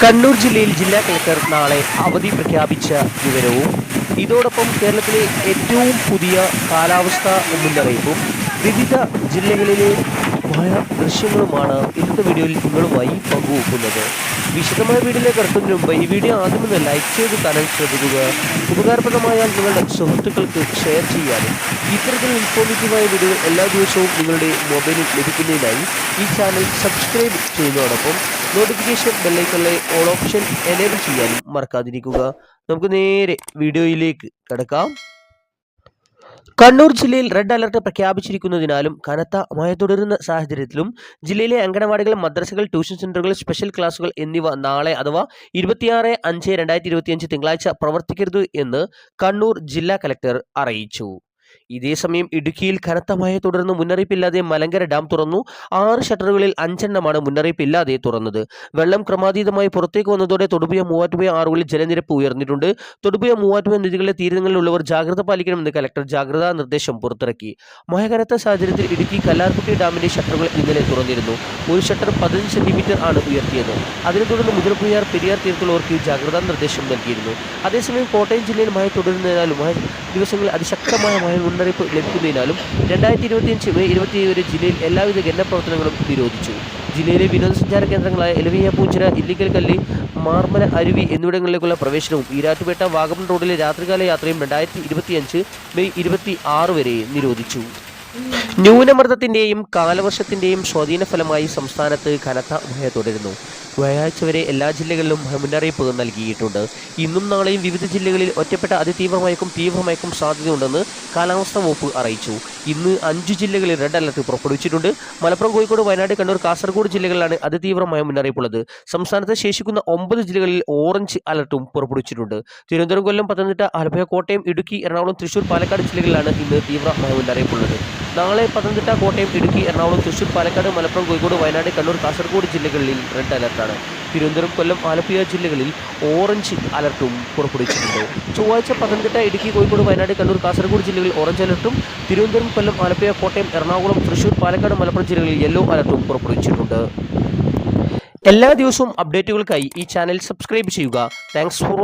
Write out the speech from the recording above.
കണ്ണൂർ ജില്ലയിൽ ജില്ലാ കളക്ടർ നാളെ അവധി പ്രഖ്യാപിച്ച വിവരവും ഇതോടൊപ്പം കേരളത്തിലെ ഏറ്റവും പുതിയ കാലാവസ്ഥ മുന്നറിയിപ്പും വിവിധ ജില്ലകളിലെ മഴ ദൃശ്യങ്ങളുമാണ് ഇന്നത്തെ വീഡിയോയിൽ നിങ്ങളുമായി പങ്കുവെക്കുന്നത്. വിശദമായ വീഡിയോയിലേക്ക് കടക്കുന്നതിന് മുമ്പ് ഈ വീഡിയോ ആദ്യം ഒന്ന് ലൈക്ക് ചെയ്ത് കാണാൻ ശ്രദ്ധിക്കുക. ഉപകാരപ്രദമായാൽ നിങ്ങളുടെ സുഹൃത്തുക്കൾക്ക് ഷെയർ ചെയ്യാനും ഇത്തരത്തിൽ ഇൻഫോർമേറ്റീവായ വീഡിയോ എല്ലാ ദിവസവും നിങ്ങളുടെ മൊബൈലിൽ ലഭിക്കുന്നതിനായി ഈ ചാനൽ സബ്സ്ക്രൈബ് ചെയ്യുന്നതോടൊപ്പം നോട്ടിഫിക്കേഷൻ ബെല്ലൈക്കണിലെ ഓൾ ഓപ്ഷൻ എനേബിൾ ചെയ്യാനും മറക്കാതിരിക്കുക. നമുക്ക് നേരെ വീഡിയോയിലേക്ക് കിടക്കാം. കണ്ണൂർ ജില്ലയിൽ റെഡ് അലർട്ട് പ്രഖ്യാപിച്ചിരിക്കുന്നതിനാലും കനത്ത മഴ തുടരുന്ന സാഹചര്യത്തിലും ജില്ലയിലെ അംഗനവാടികൾ മദ്രസകൾ ട്യൂഷൻ സെന്ററുകൾ സ്പെഷ്യൽ ക്ലാസുകൾ എന്നിവ നാളെ അഥവാ ഇരുപത്തിയാറ് അഞ്ച് രണ്ടായിരത്തി ഇരുപത്തിയഞ്ച് തിങ്കളാഴ്ച പ്രവർത്തിക്കരുത് എന്ന് കണ്ണൂർ ജില്ലാ കലക്ടർ അറിയിച്ചു. ഇതേസമയം ഇടുക്കിയിൽ കനത്ത മഴയെ തുടർന്ന് മുന്നറിയിപ്പില്ലാതെ മലങ്കര ഡാം തുറന്നു. ആറ് ഷട്ടറുകളിൽ അഞ്ചെണ്ണമാണ് മുന്നറിയിപ്പില്ലാതെ തുറന്നത്. വെള്ളം ക്രമാതീതമായി പുറത്തേക്ക് വന്നതോടെ തൊടുപുഴ മൂവാറ്റുപുഴ ആറുകളിൽ ജലനിരപ്പ് ഉയർന്നിട്ടുണ്ട്. തൊടുപുഴ മൂവാറ്റുപുഴ നദികളിലെ തീരങ്ങളിലുള്ളവർ ജാഗ്രത പാലിക്കണമെന്ന് കലക്ടർ ജാഗ്രതാ നിർദ്ദേശം പുറത്തിറക്കി. മഴ കനത്ത സാഹചര്യത്തിൽ ഇടുക്കി കല്ലാർകുട്ടി ഡാമിന്റെ ഷട്ടറുകൾ ഇന്നലെ തുറന്നിരുന്നു. ഒരു ഷട്ടർ പതിനഞ്ച് സെന്റിമീറ്റർ ആണ് ഉയർത്തിയത്. അതിനെ തുടർന്ന് മുതിർപ്പുയാർ പെരിയാർ തീരത്തുള്ളവർക്ക് ജാഗ്രതാ നിർദ്ദേശം നൽകിയിരുന്നു. അതേസമയം കോട്ടയം ജില്ലയിൽ മഴ തുടരുന്നതിനാലും മഴ ദിവസങ്ങളിൽ അതിശക്തമായ മഴ മുന്നറിയിപ്പ് ലഭിക്കുന്നതിനാലും രണ്ടായിരത്തി ഇരുപത്തിയഞ്ച് മെയ് ഇരുപത്തിയേഴ് ജില്ലയിൽ എല്ലാവിധ ഗണ്ണ പ്രവർത്തനങ്ങളും നിരോധിച്ചു ജില്ലയിലെ വിനോദസഞ്ചാര കേന്ദ്രങ്ങളായ എലവിയ പൂച്ചിര ഇല്ലിക്കൽ കല്ലി മാർമല അരുവി എന്നിവിടങ്ങളിലേക്കുള്ള പ്രവേശനവും ഈരാറ്റുപേട്ട വാഗമൺ റോഡിലെ രാത്രികാല യാത്രയും രണ്ടായിരത്തി ഇരുപത്തിയഞ്ച് മെയ് ഇരുപത്തി ആറ് വരെ നിരോധിച്ചു. ന്യൂനമർദ്ദത്തിന്റെയും കാലവർഷത്തിന്റെയും സ്വാധീന ഫലമായി സംസ്ഥാനത്ത് കനത്ത മഴ തുടരുന്നു. വ്യാഴാഴ്ച വരെ എല്ലാ ജില്ലകളിലും മുന്നറിയിപ്പ് നൽകിയിട്ടുണ്ട്. ഇന്നും നാളെയും വിവിധ ജില്ലകളിൽ ഒറ്റപ്പെട്ട അതിതീവ്രമയക്കും തീവ്രമയക്കും സാധ്യതയുണ്ടെന്ന് കാലാവസ്ഥാ വകുപ്പ് അറിയിച്ചു. ഇന്ന് അഞ്ച് ജില്ലകളിൽ റെഡ് അലർട്ട് പുറപ്പെടുവിച്ചിട്ടുണ്ട്. മലപ്പുറം കോഴിക്കോട് വയനാട് കണ്ണൂർ കാസർഗോഡ് ജില്ലകളിലാണ് അതിതീവ്രമായ മുന്നറിയിപ്പുള്ളത്. സംസ്ഥാനത്ത് ശേഷിക്കുന്ന ഒമ്പത് ജില്ലകളിൽ ഓറഞ്ച് അലർട്ടും പുറപ്പെടുവിച്ചിട്ടുണ്ട്. തിരുവനന്തപുരം കൊല്ലം പത്തനംതിട്ട ആലപ്പുഴ കോട്ടയം ഇടുക്കി എറണാകുളം തൃശൂർ പാലക്കാട് ജില്ലകളിലാണ് ഇന്ന് തീവ്ര മഴ മുന്നറിയിപ്പുള്ളത്. നാളെ പത്തനംതിട്ട കോട്ടയം ഇടുക്കി എറണാകുളം തൃശൂർ പാലക്കാട് മലപ്പുറം കോഴിക്കോട് വയനാട് കണ്ണൂർ കാസർഗോഡ് ജില്ലകളിൽ റെഡ് അലർട്ടാണ്. തിരുവനന്തപുരം കൊല്ലം ആലപ്പുഴ ജില്ലകളിൽ ഓറഞ്ച് അലർട്ടും പുറപ്പെടുവിച്ചിട്ടുണ്ട്. ചൊവ്വാഴ്ച പത്തനംതിട്ട ഇടുക്കി കോഴിക്കോട് വയനാട് കണ്ണൂർ കാസർഗോഡ് ജില്ലകളിൽ ഓറഞ്ച് അലർട്ടും തിരുവനന്തപുരം കൊല്ലം ആലപ്പുഴ കോട്ടയം എറണാകുളം തൃശൂർ പാലക്കാട് മലപ്പുറം ജില്ലകളിൽ യെല്ലോ അലർട്ടും പുറപ്പെടുവിച്ചിട്ടുണ്ട്. എല്ലാ ദിവസവും അപ്ഡേറ്റുകൾക്കായി ഈ ചാനൽ സബ്സ്ക്രൈബ് ചെയ്യുക. Thanks for